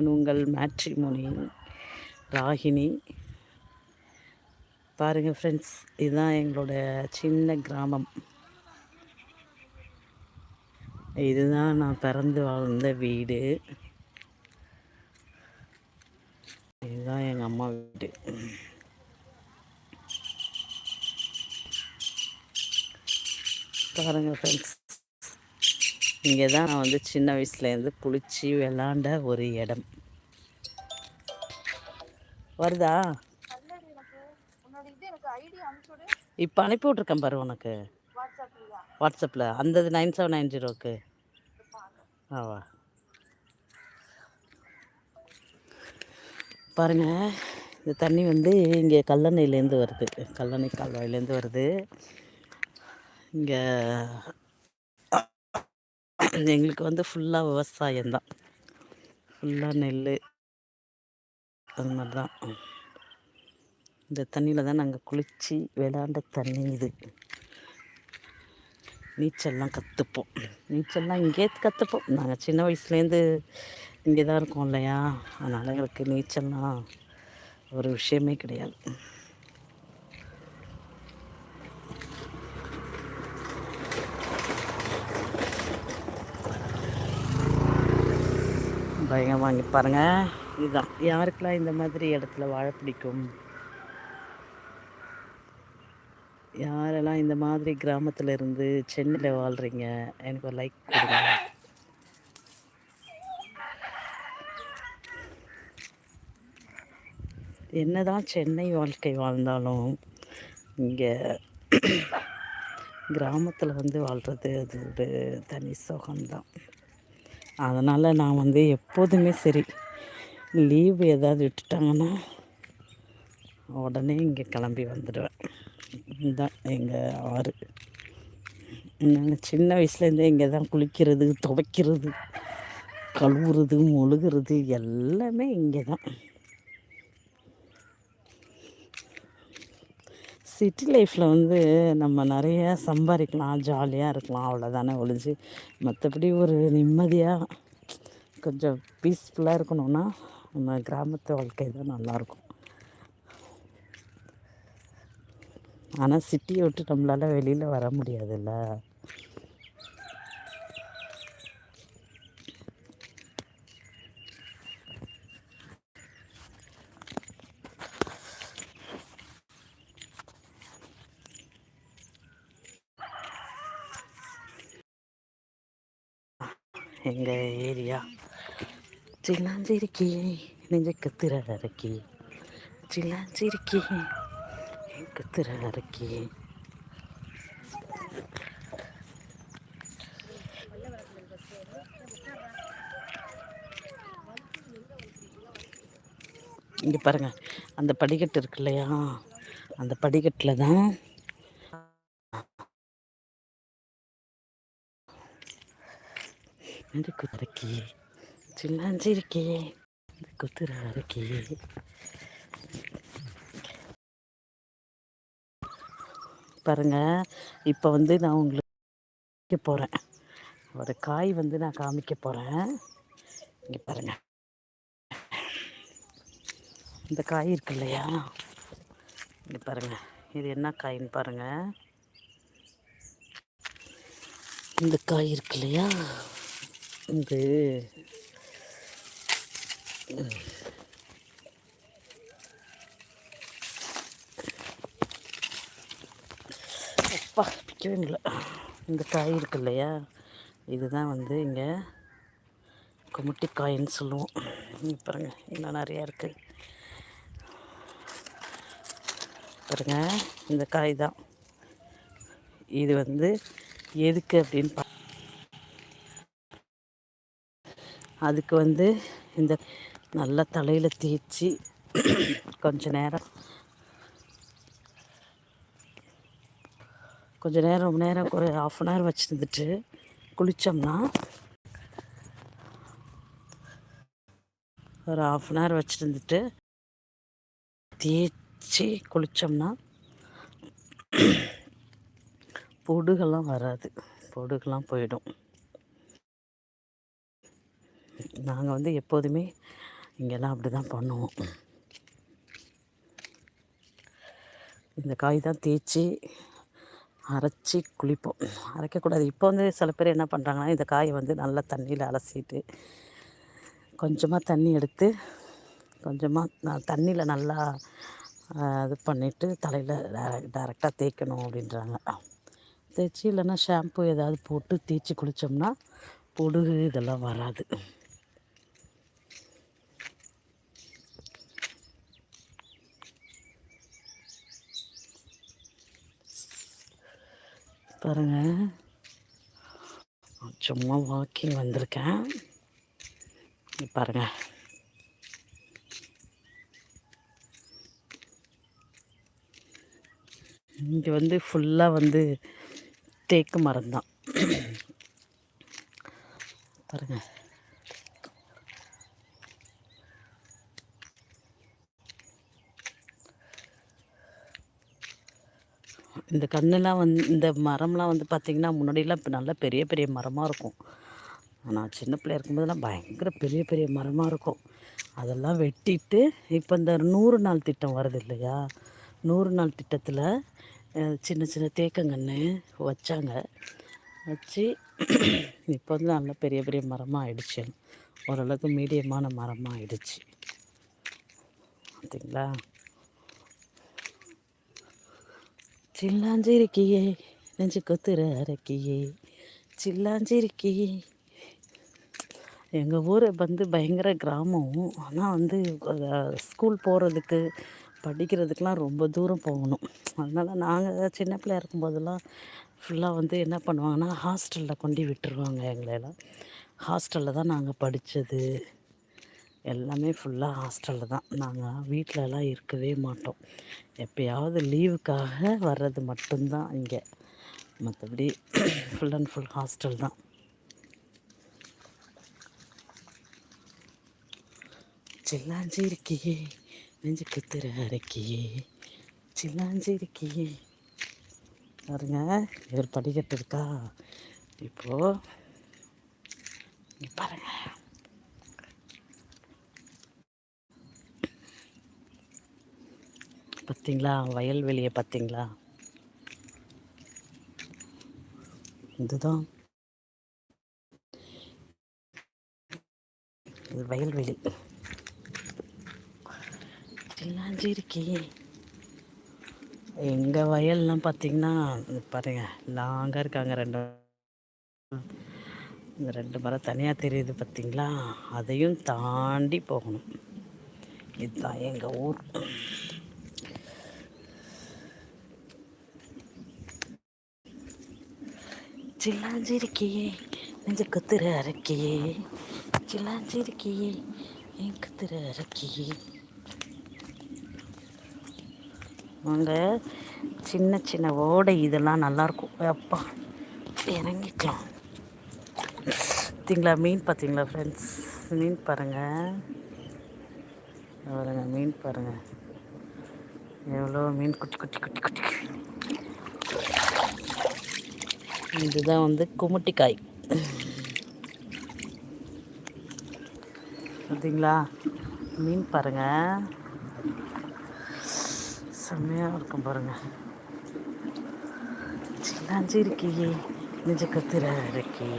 நான் உங்கள் மேட்ரிமோனி ராகினி. பாருங்கள் ஃப்ரெண்ட்ஸ் இதுதான் எங்களோட சின்ன கிராமம். இதுதான் நான் பிறந்து வாழ்ந்த வீடு. இதுதான் எங்கள் அம்மா வீடு. பாருங்கள் ஃப்ரெண்ட்ஸ் இங்கே தான் நான் வந்து சின்ன வயசுலேருந்து குளித்து விளாண்ட ஒரு இடம். வருதா? இப்போ அனுப்பி விட்ருக்கேன் பாரு உனக்கு. வாட்ஸ்அப்பில் அந்த நைன் செவன் நைன் ஜீரோக்கு. ஆவா பாருங்கள் இந்த தண்ணி வந்து இங்கே கல்லணையிலேருந்து வருது. கல்லணை கால்வாயிலேருந்து வருது. இங்கே எங்களுக்கு வந்து ஃபுல்லாக விவசாயம்தான். ஃபுல்லாக நெல் அது மாதிரி தான் இந்த தண்ணியில் தான் நாங்கள் குளித்து விளாண்ட தண்ணி இது. நீச்சல்லாம் கற்றுப்போம் நீச்சல்லாம் இங்கே கற்றுப்போம் நாங்கள் சின்ன வயசுலேருந்து இங்கே தான் இருக்கோம் இல்லையா? அதனால் எங்களுக்கு நீச்சல்லாம் ஒரு விஷயமே கிடையாது. பயங்கரமாக வாங்கி பாருங்கள் இதுதான். யாருக்கெல்லாம் இந்த மாதிரி இடத்துல வாழ பிடிக்கும்? யாரெல்லாம் இந்த மாதிரி கிராமத்தில் இருந்து சென்னையில் வாழ்கிறீங்க எனக்கு ஒரு லைக் கொடுங்க. என்னதான் சென்னை வாழ்க்கை வாழ்ந்தாலும் இங்கே கிராமத்தில் வந்து வாழ்கிறது அது ஒரு தனி சுகம்தான். அதனால் நான் வந்து எப்போதுமே சரி லீவு ஏதாவது விட்டுட்டாங்கன்னா உடனே இங்கே கிளம்பி வந்துடுவேன். இதுதான் எங்கள் ஆறு. நாங்கள் சின்ன வயசுலேருந்தே இங்கே தான் குளிக்கிறது துவைக்கிறது கழுவுறது மொழுகிறது எல்லாமே இங்கே தான் சிட்டி லைஃப்பில் வந்து நம்ம நிறைய சம்பாதிக்கலாம் ஜாலியாக இருக்கலாம் அவ்வளோதானே ஒழிஞ்சு. மற்றபடி ஒரு நிம்மதியாக கொஞ்சம் பீஸ்ஃபுல்லாக இருக்கணும்னா நம்ம கிராமத்து வாழ்க்கை தான் நல்லாயிருக்கும். ஆனால் சிட்டியை விட்டு நம்மளால் வெளியில் வர முடியாதுல்ல? எங்கள் ஏரியா? சில்லாஞ்சிருக்கி நெஞ்ச கத்துற அரக்கி சில்லாஞ்சிருக்கி கத்துற அரக்கி இங்கே பாருங்கள் அந்த படிக்கட்டு இருக்கு இல்லையா அந்த படிக்கட்டில் தான் இந்த குதிரைக்கு சில்லாஞ்சிருக்கே இந்த குத்துரா இருக்கே பாருங்க இப்போ வந்து நான் உங்களுக்கு போகிறேன் ஒரு காய் வந்து நான் காமிக்க போகிறேன் இங்கே பாருங்க. இந்த காய் இருக்கு இல்லையா? இங்கே பாருங்கள் இது என்ன காயின்னு பாருங்கள் இந்த காய் இருக்கு இல்லையா? இது அப்பா பிக்கவே இல்லை இந்த காய் இருக்கு இல்லையா? இதுதான் வந்து இங்கே குமுட்டி காயின்னு சொல்லுவோம் பாருங்கள் இன்னும் நிறையா இருக்குது பாருங்க இந்த காய் தான். இது வந்து எதுக்கு அப்படின்னு பா அதுக்கு வந்து இந்த நல்லா தலையில் தேய்ச்சி கொஞ்ச நேரம். கொஞ்ச நேரம் ரொம்ப நேரம் ஒரு ஆஃப் அன் ஹவர் வச்சுருந்துட்டு குளித்தோம்னா ஒரு ஆஃப் அன் ஹவர் வச்சுருந்துட்டு தேய்ச்சி குளித்தோம்னா பொடுகெல்லாம் வராது. பொடுகெல்லாம் போயிடும். நாங்கள் வந்து எப்போதுமே இங்கெல்லாம் அப்படி தான் பண்ணுவோம். இந்த காய் தான் தேய்ச்சி அரைச்சி குளிப்போம். அரைக்கக்கூடாது. இப்போ வந்து சில பேர் என்ன பண்ணுறாங்கன்னா இந்த காயை வந்து நல்லா தண்ணியில் அலசிட்டு கொஞ்சமாக தண்ணி எடுத்து கொஞ்சமாக தண்ணியில் நல்லா இது பண்ணிவிட்டு தலையில் டேரெக்டாக தேய்க்கணும் அப்படின்றாங்க. தேய்ச்சி இல்லைன்னா ஷாம்பு ஏதாவது போட்டு தேய்ச்சி குளித்தோம்னா பொடுகு இதெல்லாம் வராது. பாருங்கள் சும்மா வாக்கிங் வந்திருக்கேன். பாருங்கள் இங்கே வந்து ஃபுல்லாக வந்து தேக்கு மரம் தான் பாருங்கள் இந்த கண்ணுலாம் வந்து இந்த மரம்லாம் வந்து பார்த்திங்கன்னா முன்னாடிலாம் இப்போ நல்லா பெரிய பெரிய மரமாக இருக்கும். ஆனால் சின்ன பிள்ளையா இருக்கும்போதெல்லாம் பயங்கர பெரிய பெரிய மரமாக இருக்கும். அதெல்லாம் வெட்டிட்டு இப்போ இந்த நூறு நாள் திட்டம் வருது இல்லையா? நூறு நாள் திட்டத்தில் சின்ன சின்ன தேக்கங்கன்று வச்சாங்க. வச்சு இப்போ வந்து நல்லா பெரிய பெரிய மரமாக ஆயிடுச்சு. ஓரளவுக்கு மீடியமான மரமாக ஆயிடுச்சு. பார்த்தீங்களா சில்லாஞ்சிருக்கியே நெஞ்சு கொத்துற அரக்கியே சில்லாஞ்சிருக்கியே. எங்கள் ஊர் வந்து பயங்கர கிராமம். ஆனால் வந்து ஸ்கூல் போகிறதுக்கு படிக்கிறதுக்கெலாம் ரொம்ப தூரம் போகணும். அதனால் நாங்கள் சின்ன பிள்ளையா இருக்கும்போதெல்லாம் ஃபுல்லாக வந்து என்ன பண்ணுவாங்கன்னா ஹாஸ்டலில் கொண்டு விட்டுருவாங்க எங்களெல்லாம் ஹாஸ்டலில் தான் நாங்கள் படித்தது எல்லாமே ஃபுல்லாக ஹாஸ்டலில் தான். நாங்கள் வீட்டிலலாம் இருக்கவே மாட்டோம். எப்பயாவது லீவுக்காக வர்றது மட்டும்தான் இங்கே. மற்றபடி ஃபுல் அண்ட் ஃபுல் ஹாஸ்டல் தான். சில்லாஞ்சி இருக்கியே நெஞ்சு குத்துற அரைக்கியே. சில்லாஞ்சி இருக்கியே. பாருங்க இவர் படிக்கட்டு இருக்கா? இப்போது பாருங்க. பார்த்தீங்களா? வயல்வெளியை பார்த்தீங்களா? இதுதான். இது வயல்வெளி சில்லாஞ்சிருக்கே எங்கள் வயல்லாம் பார்த்தீங்கன்னா பாருங்கள் லாங்காக இருக்காங்க ரெண்டு. இந்த ரெண்டு மரம் தனியாக தெரியுது பார்த்திங்களா? அதையும் தாண்டி போகணும். இதுதான் எங்கள் ஊர். சில்லாஞ்சிருக்கியே நெஞ்ச கத்துற அரக்கியே சில்லாஞ்சிருக்கியே என் கத்துற அரக்கியே அங்கே சின்ன சின்ன ஓடை இதெல்லாம் நல்லாயிருக்கும் அப்பா இறங்கிக்கலாம். பார்த்தீங்களா மீன் பார்த்தீங்களா ஃப்ரெண்ட்ஸ் மீன் பாருங்கள் பாருங்கள் மீன் பாருங்கள் எவ்வளோ மீன் குட்டி குட்டி குட்டி குட்டி. இதுதான் வந்து குமுட்டிக்காய். பார்த்தீங்களா மீன் பாருங்கள் செம்மையாக இருக்கும் பாருங்க. சில்லாஞ்சி இருக்கியே நெஞ்ச கத்திர இருக்கே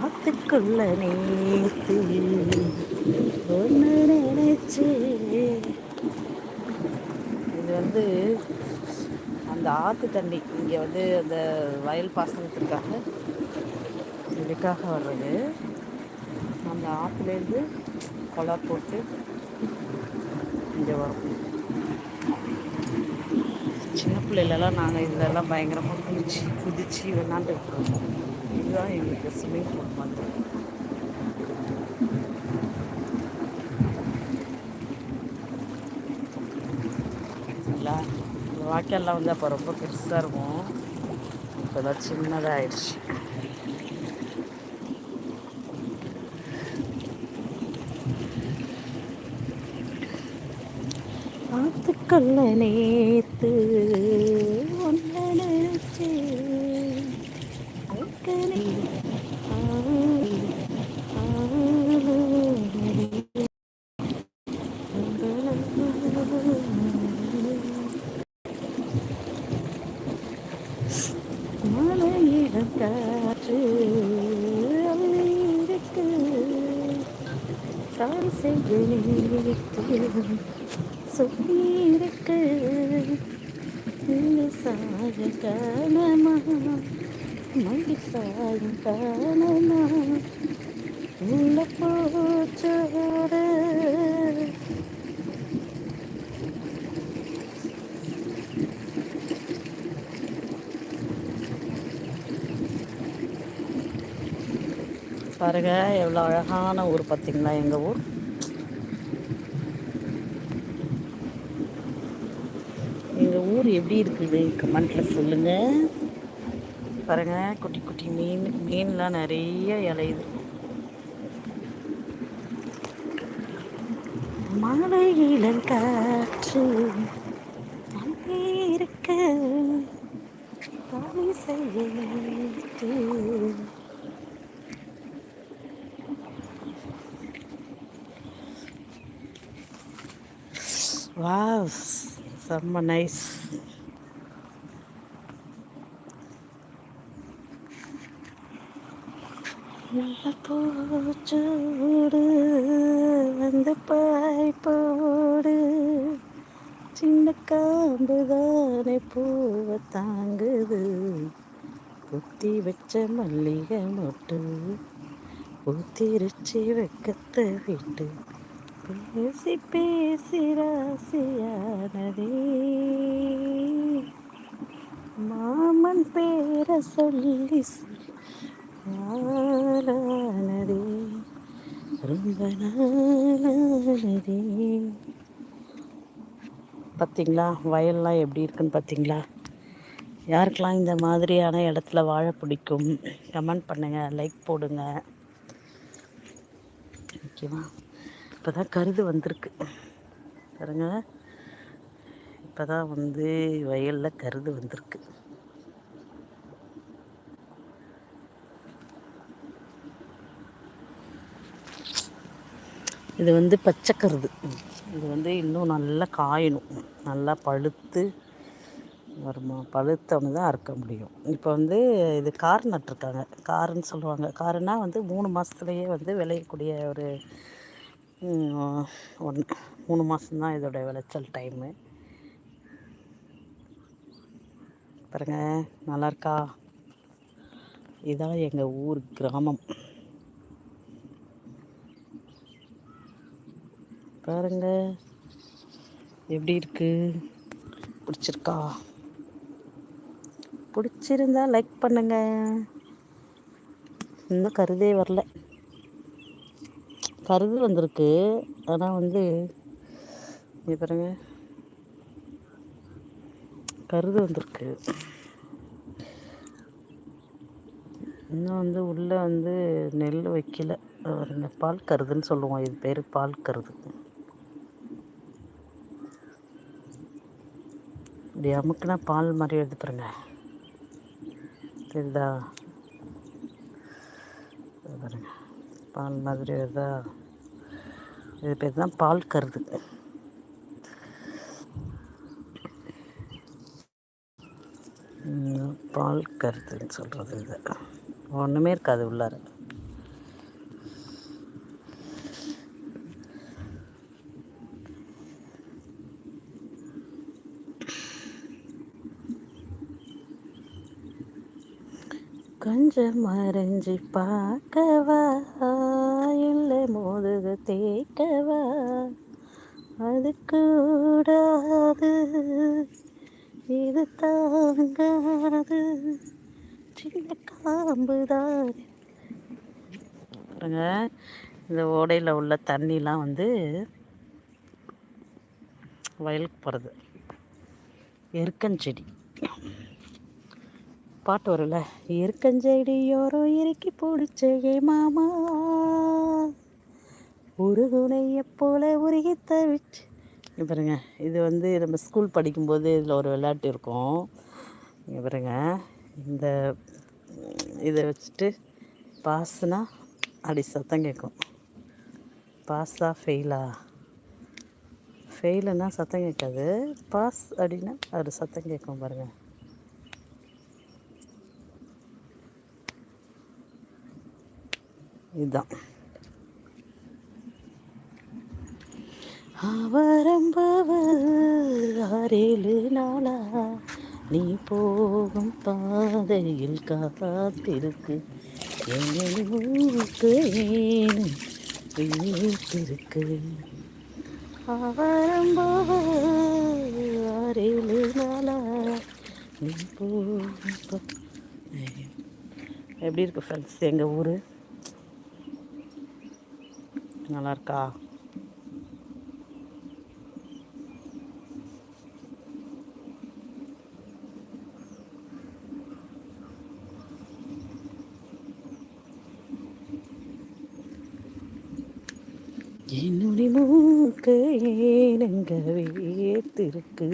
ஆத்துக்குள்ள நேத்து ஒன்று நினைச்சு. இது வந்து இந்த ஆற்று தண்ணி இங்கே வந்து அந்த வயல் பாசனத்திற்காக இதுக்காக வர்றது. அந்த ஆற்றுலேருந்து குளம் போட்டு இங்கே வரும். சின்ன பிள்ளைகளெல்லாம் நாங்கள் இதெல்லாம் பயங்கரமாக குளிச்சு குதித்து விளாண்டுட்டு இதுதான் எங்களுக்கு ஸ்விம்மிங் பூல் வந்து இல்லை இந்த வாய்க்கால்லாம் வந்து அப்போ ரொம்ப பெருசாக இருக்கும். இப்போ தான் சின்னதாக ஆயிடுச்சு பார்த்துக்கொள்ள நேத்து ஒன்று சொல்லியிருக்கு. இந்த சாய காணமா மங்கி சாயும் காணமா உள்ள போச்சோடு பாருங்க எவ்வளோ அழகான ஊர் பார்த்தீங்களா எங்கள் ஊர் எங்கள் ஊர் எப்படி இருக்குது? கமெண்ட்டில் சொல்லுங்கள் பாருங்க குட்டி குட்டி மீன் மீன்லாம் நிறைய இலையுது. மலையிலம் காற்று இருக்க செய்ய வாவ் செம்ம நைஸ் பூச்சோடு வந்து பாய் போடு சின்ன காம்பு தானே பூவை தாங்குது. குத்தி வச்ச மல்லிகை மொட்டு பூத்திருச்சி வெக்கத்தை விட்டு பேசி பேசி ராசியானதே. மாமன் பேர சொல்லி நாளானதே ரொம்ப நாளானதே. பார்த்தீங்களா வயல்லாம் எப்படி இருக்குன்னு பார்த்தீங்களா யாருக்கெல்லாம் இந்த மாதிரியான இடத்துல வாழ பிடிக்கும்? கமெண்ட் பண்ணுங்கள் லைக் போடுங்க. ஓகேவா? இப்போ தான் கருது வந்திருக்கு. பாருங்க. இப்போ தான் வந்து வயலில் கருது வந்திருக்கு. இது வந்து பச்சை கருது. இது வந்து இன்னும் நல்லா காயணும். நல்லா பழுத்து வருமா பழுத்தவனு தான் அறுக்க முடியும். இப்போ வந்து இது கார் நட்டுருக்காங்க. காருன்னு சொல்லுவாங்க. காருன்னா வந்து மூணு மாதத்துலேயே வந்து விளையக்கூடிய ஒரு ஒன்று மூணு மாதம்தான் இதோடய விளைச்சல் டைமு பாருங்க நல்லா இருக்கா இதான் எங்கள் ஊர் கிராமம். பாருங்க எப்படி இருக்கு? பிடிச்சிருக்கா? பிடிச்சிருந்தா லைக் பண்ணுங்க. இன்னும் கருதே வரல. கருது வந்திருக்கு. ஆனால் வந்து இது பாருங்க. கருது வந்திருக்கு. இன்னும் வந்து உள்ளே வந்து நெல் வைக்கல. பாருங்க பால் கருதுன்னு சொல்லுவோம். இது பேர் பால் கருது. இப்படி அமுக்குனா பால் மாதிரி எழுது பாருங்க. தெரியுதா? பாருங்கள் பால் மாதிரி வருதா இது பேர் தான் பால் கருது. பால் கருதுன்னு சொல்கிறது இது. ஒன்றுமே இருக்காது உள்ளார. கொஞ்சம் மறைஞ்சி பார்க்கவா? இல்லை மோதுக தேய்க்கவா? அது கூடாது இது தாங்காது. சின்ன காம்புதாரு பாருங்க இந்த ஓடையில் உள்ள தண்ணிலாம் வந்து வயலுக்கு போகிறது எருக்கஞ்செடி பாட்டு வரும்ல? எருக்கஞ்செடியோரம் இறுக்கி பிடிச்சே மாமா. ஒரு போல உருகி தவிச்சு இங்கே பாருங்க. இது வந்து நம்ம ஸ்கூல் படிக்கும்போது இதில் ஒரு விளையாட்டு இருக்கும். இங்கே பாருங்க. இந்த இதை வச்சுட்டு பாஸ்னா அப்படி சத்தம் கேட்கும். பாஸா ஃபெயிலா? ஃபெயிலுன்னா சத்தம் கேட்காது. பாஸ் அப்படின்னா அது சத்தம் கேட்கும் பாருங்கள் இதுதான். அவரம்பவர் ஆறேழு நாளா நீ போகும் பாதையில் காத்திருக்கு. எங்களுக்கு வீட்டிருக்கு அவரம்பவர் ஆறேழு நாளா நீ போகும் எப்படி இருக்கு ஃப்ரெண்ட்ஸ் எங்கள் ஊர்? நல்லா இருக்கா என்னுடைய மூக்கு ஏனங்க வேத்திருக்கு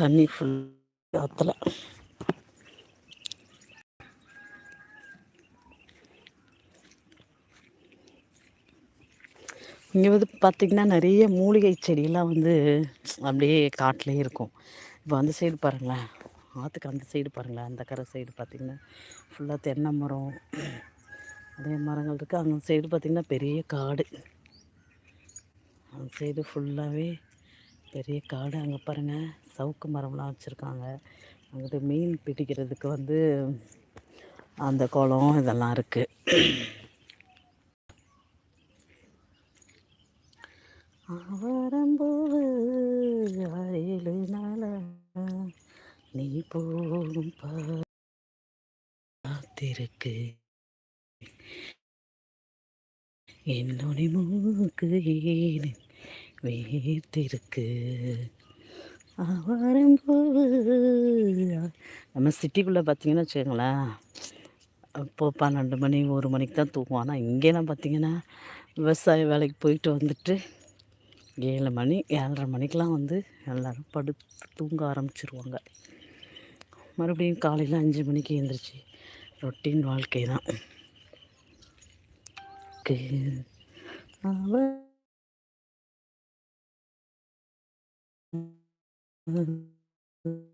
தண்ணி ஃபுல் ஆற்றுல இங்கே வந்து பார்த்திங்கன்னா நிறைய மூலிகை செடியெல்லாம் வந்து அப்படியே காட்டிலே இருக்கும். இப்போ அந்த சைடு பாருங்களேன். ஆற்றுக்கு அந்த சைடு பாருங்களேன். அந்த கரை சைடு பார்த்திங்கன்னா ஃபுல்லாக தென்னை மரம் நிறைய மரங்கள் இருக்குது அந்த சைடு பார்த்திங்கன்னா பெரிய காடு. அந்த சைடு ஃபுல்லாகவே பெரிய காடு அங்கே பாருங்கள் சவுக்கு மரம்லாம் வச்சுருக்காங்க. அங்கிட்டு மீன் பிடிக்கிறதுக்கு வந்து அந்த குளம் இதெல்லாம் இருக்குது ஆவாரம்பூவு ஏழு நீ போகும் பார்த்திருக்கு என்னுடைய மூக்கு ஏனு வேர்த்திருக்கு ஆவாரம்பூவு நம்ம சிட்டிக்குள்ளே பார்த்தீங்கன்னா வச்சுக்கோங்களேன். இப்போ பன்னெண்டு மணி ஒரு மணிக்கு தான் தூங்குவோம். ஆனால் இங்கேலாம் பார்த்தீங்கன்னா விவசாய வேலைக்கு போயிட்டு வந்துட்டு ஏழு மணி ஏழரை மணிக்கெலாம் வந்து எல்லோரும் படுத்து தூங்க ஆரம்பிச்சிருவாங்க. மறுபடியும் காலையில் அஞ்சு மணிக்கு எழுந்திரிச்சி ரொட்டீன் வாழ்க்கை தான். 嗯嗯。